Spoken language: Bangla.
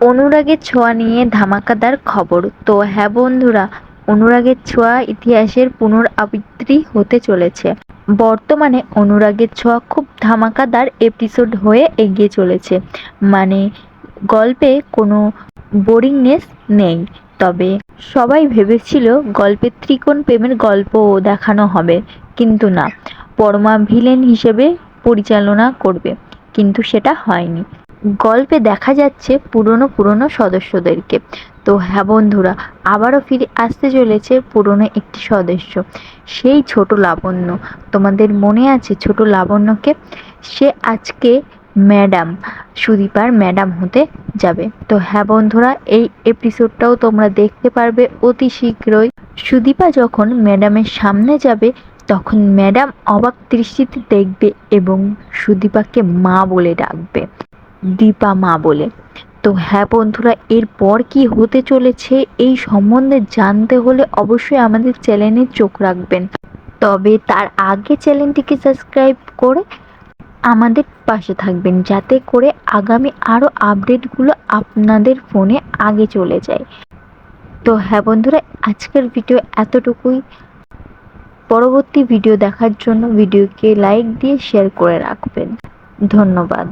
অনুরাগের ছোঁয়া নিয়ে ধামাকাদার খবর। তো হ্যাঁ বন্ধুরা, অনুরাগের ছোঁয়া ইতিহাসের পুনরাবৃত্তি হতে চলেছে। বর্তমানে অনুরাগের ছোঁয়া খুব ধামাকাদার এপিসোড হয়ে এগিয়ে চলেছে। মানে গল্পে কোনো বোরিংনেস নেই। তবে সবাই ভেবেছিল গল্পে ত্রিকোণ প্রেমের গল্প দেখানো হবে। কিন্তু না, পরমা ভিলেন হিসেবে পরিচালনা করবে। কিন্তু সেটা হয়নি। গল্পে দেখা যাচ্ছে পুরনো পুরনো সদস্যদেরকে। তো হ্যাঁ বন্ধুরা, আবারও ফিরে আসতে চলেছে পুরনো একটি সদস্য। সেই ছোট লাবণ্য। তোমাদের মনে আছে ছোট লাবণ্যকে? সে আজকে ম্যাডাম, সুদীপার ম্যাডাম হতে যাবে। তো হ্যাঁ বন্ধুরা, এই এপিসোডটাও তোমরা দেখতে পারবে অতি শীঘ্রই। সুদীপা যখন ম্যাডামের সামনে যাবে, তখন ম্যাডাম অবাক দৃষ্টিতে দেখবে এবং সুদীপাকে মা বলে ডাকবে। দীপা মা বলে। তো হ্যাঁ বন্ধুরা, এরপর কি হতে চলেছে এই সম্বন্ধে জানতে হলে অবশ্যই আমাদের চ্যানেলে চোখ রাখবেন। তবে তার আগে চ্যানেলটিকে সাবস্ক্রাইব করে আমাদের পাশে থাকবেন, যাতে করে আগামী আরও আপডেটগুলো আপনাদের ফোনে আগে চলে যায়। তো হ্যাঁ বন্ধুরা, আজকের ভিডিও এতটুকুই। পরবর্তী ভিডিও দেখার জন্য ভিডিওকে লাইক দিয়ে শেয়ার করে রাখবেন। ধন্যবাদ।